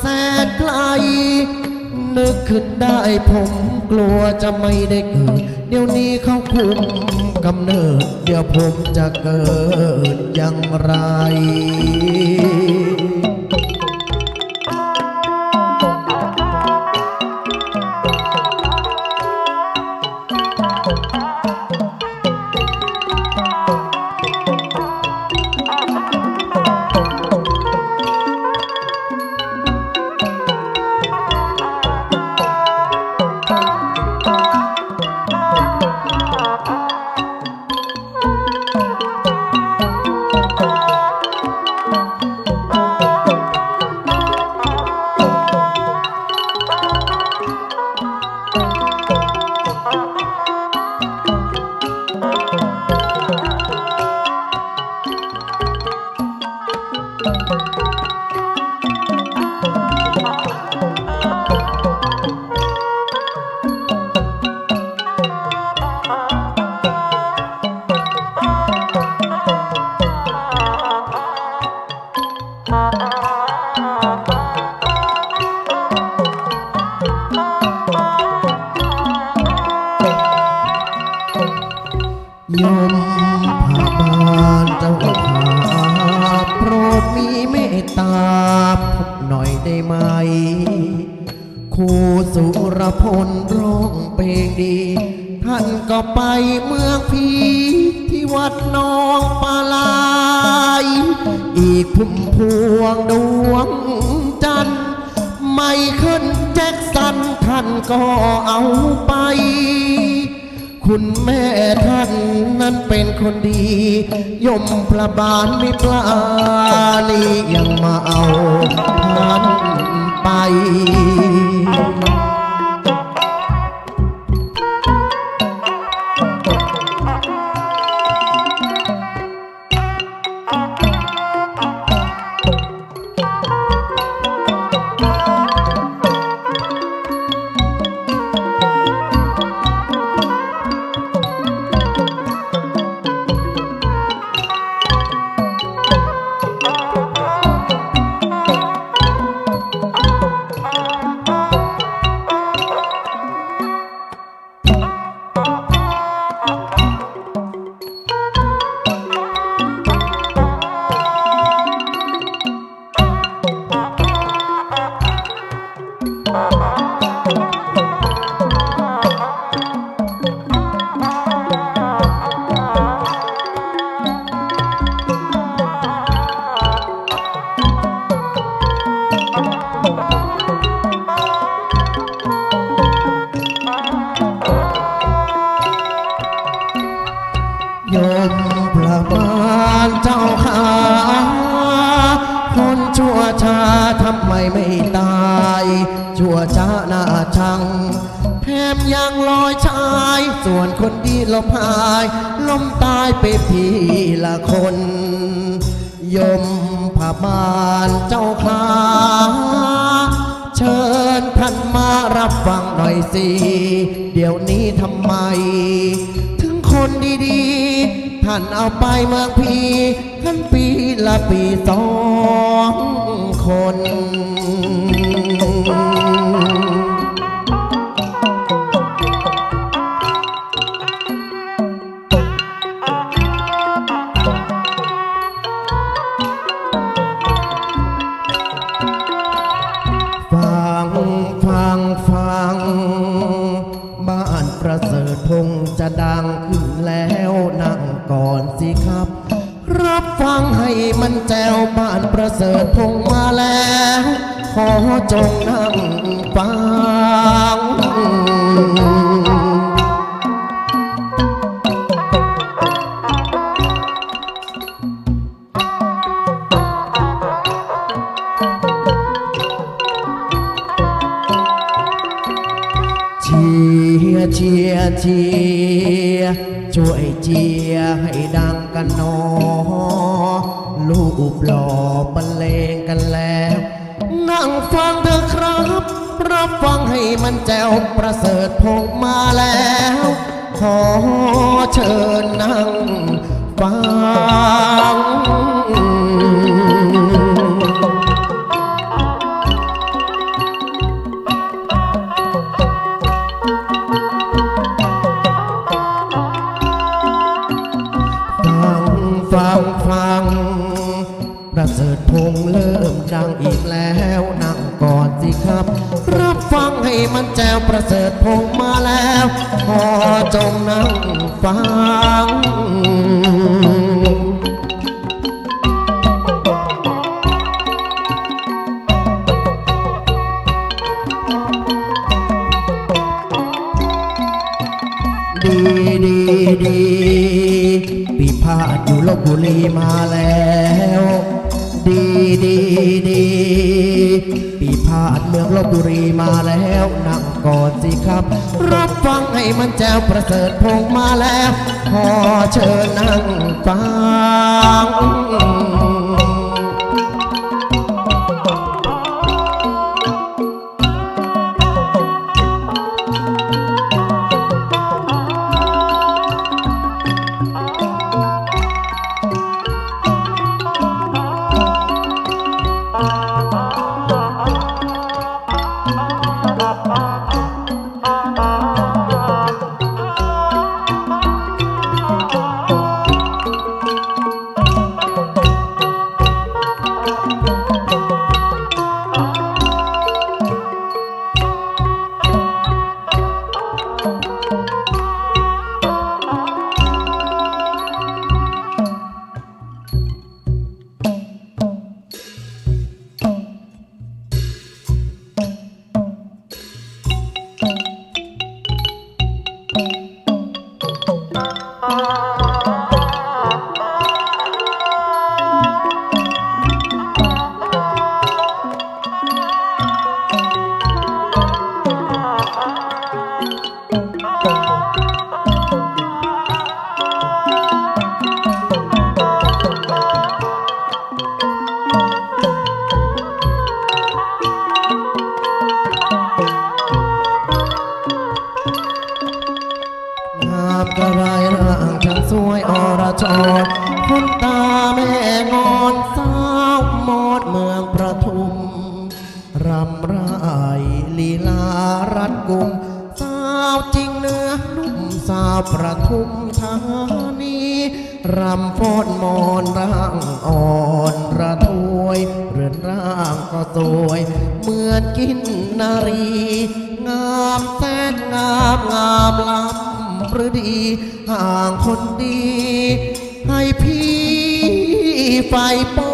แสนไกล นึกขึ้นได้ผมกลัวจะไม่ได้เกิด เดี๋ยวนี้เขาคุมกำเนิด เดี๋ยวผมจะเกิดอย่างไร อีกพุ่มพวงดวงจันทร์ไม่ขึ้นแจ็คสันท่านก็เอาไป คุณแม่ท่านนั้นเป็นคนดี ยมประบาลไม่ปลานี่ยังมาเอาท่านไปายไปทีละคน ยมพบาลเจ้าขาเชิญท่านมารับฟังหน่อยสิ เดี๋ยวนี้ทำไม ถึงคนดีๆ ท่านเอาไปเมืองพีท่านปีละปีสองคน ประเสริฐพงมาแล้ว ขอจงนั่งฟัง เชิญนั่งฟังฟังฟังฟังประเสริฐพงษ์เริ่มดังอีกแล้วนั่งก่อนสิครับ รับฟังให้มันแจวประเสริฐพงษ์ ขอจงนั่งฟัง มันแจวประเสริฐพงมาแล้ว ขอเชิญนั่งฟัง ง รำฟอดมอนร่างอ่อนระทวยเรือนร่างก็สวย เหมือนกินนารี งามแสนงามงามล้ำหรือดี ห่างคนดี ให้พี่ไฟปอ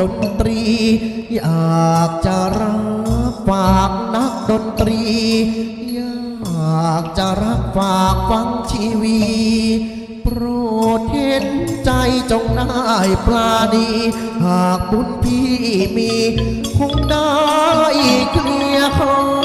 ดนตรี อยากจะรับฝากนักดนตรี อยากจะรักฝากฟังชีวีโปรดเห็นใจจงได้ปลาดี หากบุญพี่มี คงได้เคลียร์คอ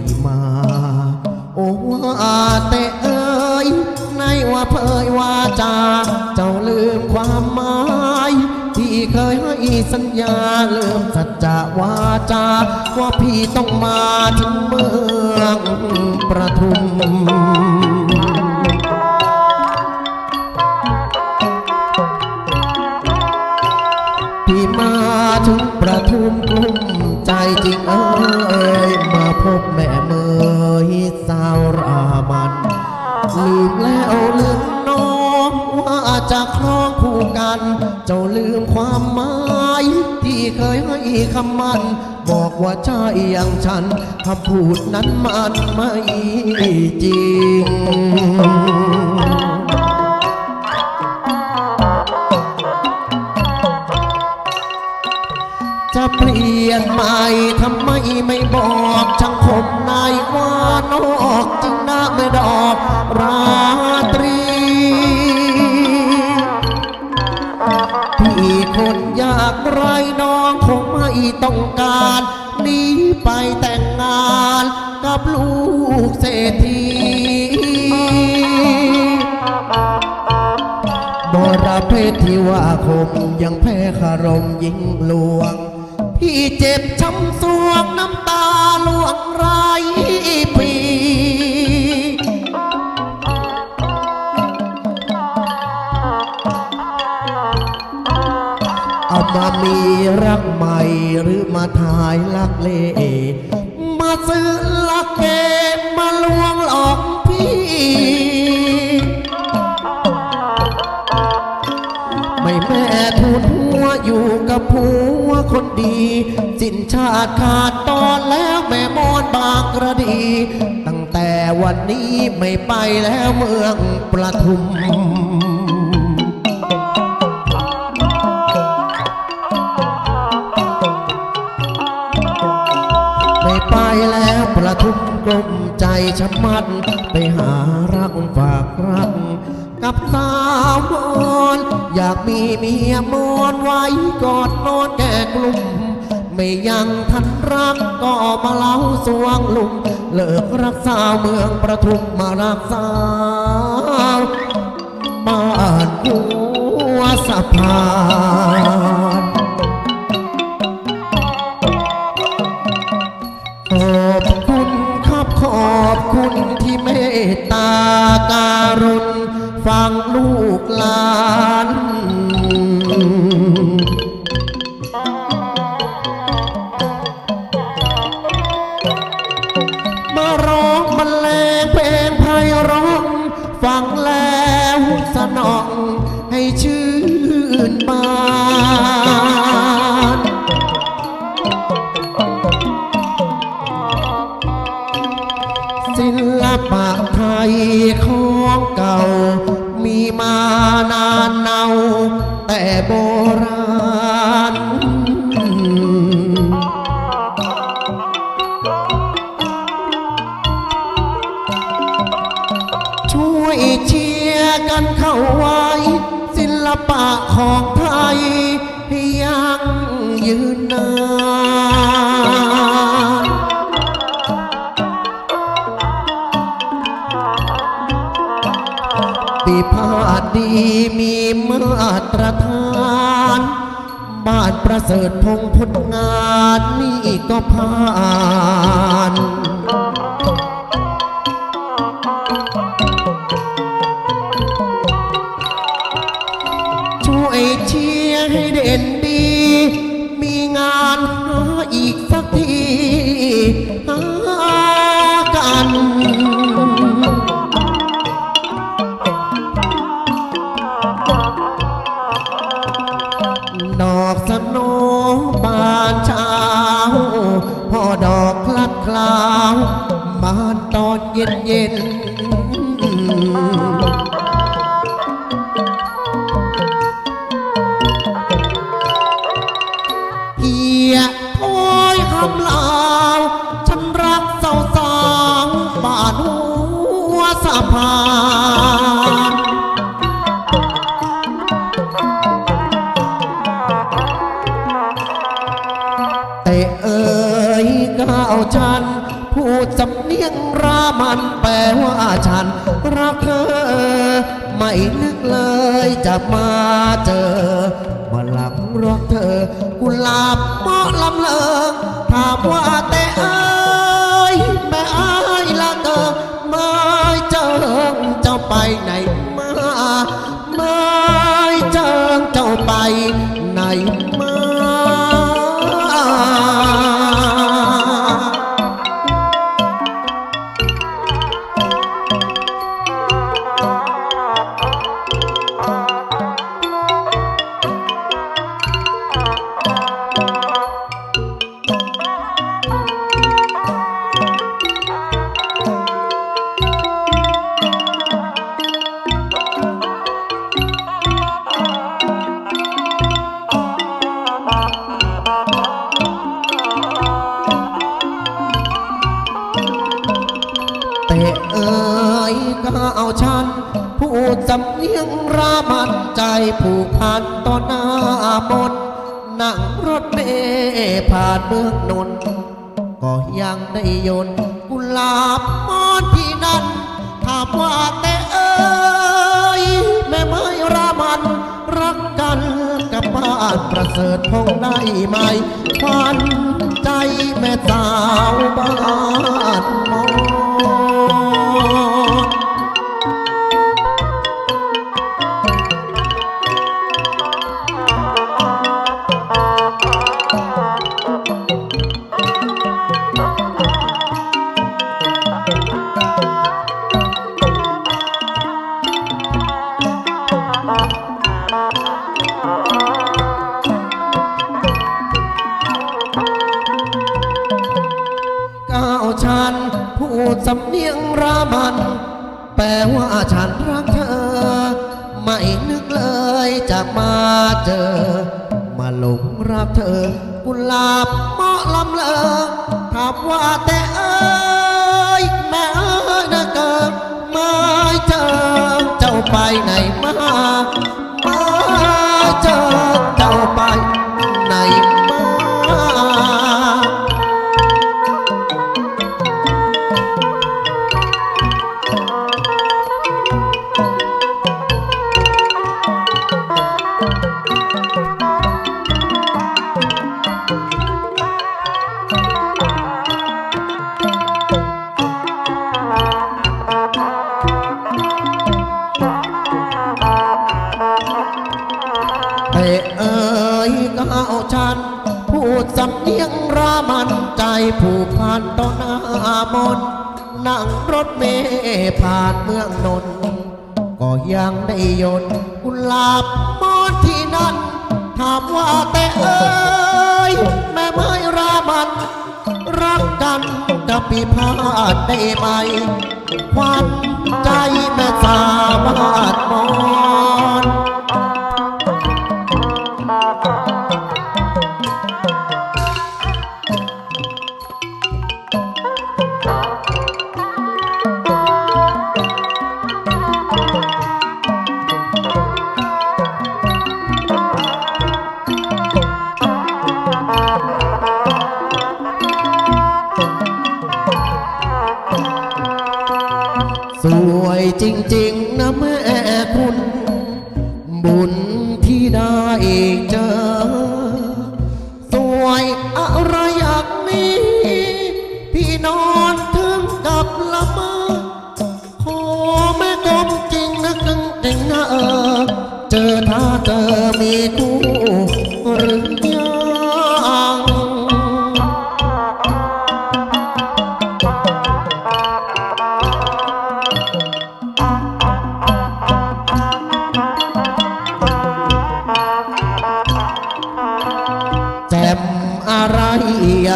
ายไม่มา โอ้ว่าแต่เอ้ยในว่าเผยว่าจา เจ้าลืมความหมายที่เคยให้สัญญาลืมสัจจะวาจา ว่าพี่ต้องมาถึงเมืองประทุมพี่มาถึงประทุมกลุ่มใจจริงเอ้ จะคล้องคู่กัน เจ้าลืมความหมาย ที่เคยให้คำมัน บอกว่าใช่อย่างฉันคำพูดนั้นมันไม่จริงจะเปลี่ยนใหม่ทำไมไม่บอกช่างผมนายว่านอกจึงน่าไม่ดอกากไรน้องคงไม่ต้องการหนีไปแต่งงานกับลูกเศรษฐีบรเพศที่ว่าคมยังแพ้คารมยิ่งลวง พี่เจ็บช้ำสวงน้ำตาลวงไรปี รักใหม่หรือมาทายลักเล มาซื้อลักเกมาลวงหลอกพี่ ไม่แม่ทูนหัวอยู่กับผัวคนดี สินชาติขาดตอนแล้วแม่มอนบางกระดี ตั้งแต่วันนี้ไม่ไปแล้วเมืองประทุม ชะมัด ไปหารักฝากรัก กับสาวมอน อยากมีเมียมอนไว้กอดนอนแก่กลุ่ม ไม่ยังทันรักก็มาเล่าสวงลุม เลิกรักสาวเมืองประทุมมารักสาวบ้านหัวสะพาน เมตตาการุณฟังลูกหลาน ของไทยให้ยังยืนนานปีพาดดีมีมาตรฐาน บ้านประเสริฐพงผลงานนี่ก็ผ่าน เลยจะมาเจอมาหลังรักเธอ กุหลาบเหมาะลำเลิงถามว่าแต่เอ้ยแม่อายละเธอไม่เจอเจ้าไปไหนมาไม่เจอเจ้าไปไหน เอาฉันพูดสำเนียงรามันใจผูกพันต่อหน้ามนนั่งรถเมล์ผ่านเมืองนนก็ยังได้ยนกุหลาบมอนที่นั่นถามว่าแต่เอ่ยแม่ไม้รามัน รักกันกับบ้านประเสริฐพงได้ไหมควันใจแม่สาวบ้านมอน ม ผูกพันต่อหน้ามนนั่งรถเมล์ผ่านเมืองนนก็ยังได้ยนกุหลาบมอนที่นั่นถามว่าแต่เอ้ยแม่ไม้รามัน รักกันกับปีพาดได้ไหมควันใจแม่สาบาดมอน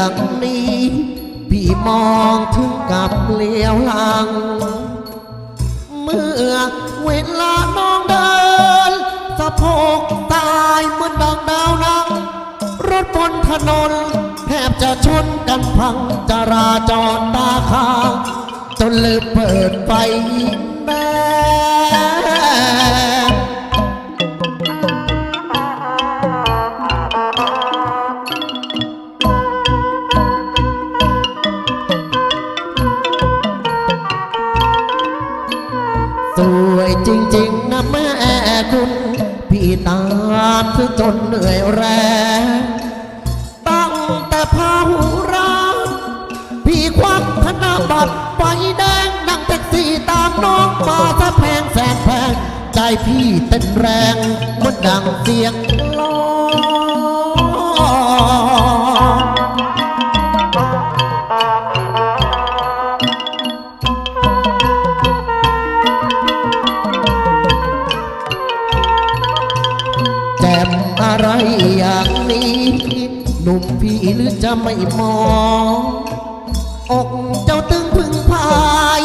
อย่างนี้ พี่มองถึงกับเลี้ยวหลัง เมื่อเวลาน้องเดินสะโพกตายเหมือนดังดาวนังรถบนถนนแทบจะชนกันพังจราจรตาค้างจนลืมเปิดไฟแม่ จริงๆนะแม่คุณ พี่ตามเธอจนเหนื่อยแรงตั้งแต่พาหูรักพี่ควักธนบัตรไฟแดงนั่งแท็กซี่ตามน้องมาซะแพงแสนแพง ใจพี่เต้นแรงมันดังเสียง นุ่มพี่หรือจะไม่มองอกเจ้าตึงพึ่งพาย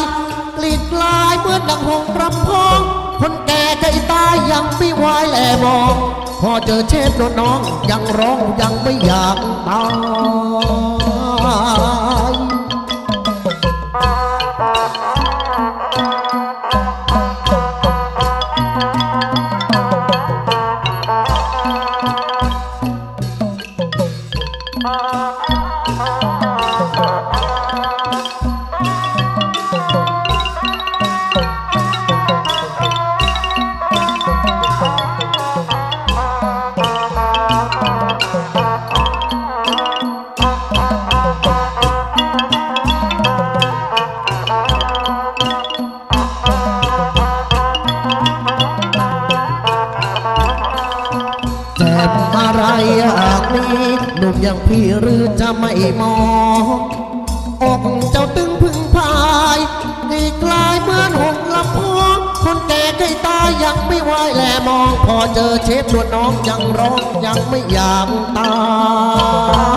กลีดกลายเมื่อดังหงรำพอง คนแก่ใจตายยังไม่ไหวแลมอง พอเจอเชฟโดนน้องยังร้องยังไม่อยากตาย ยังร้องยังไม่อยากตาย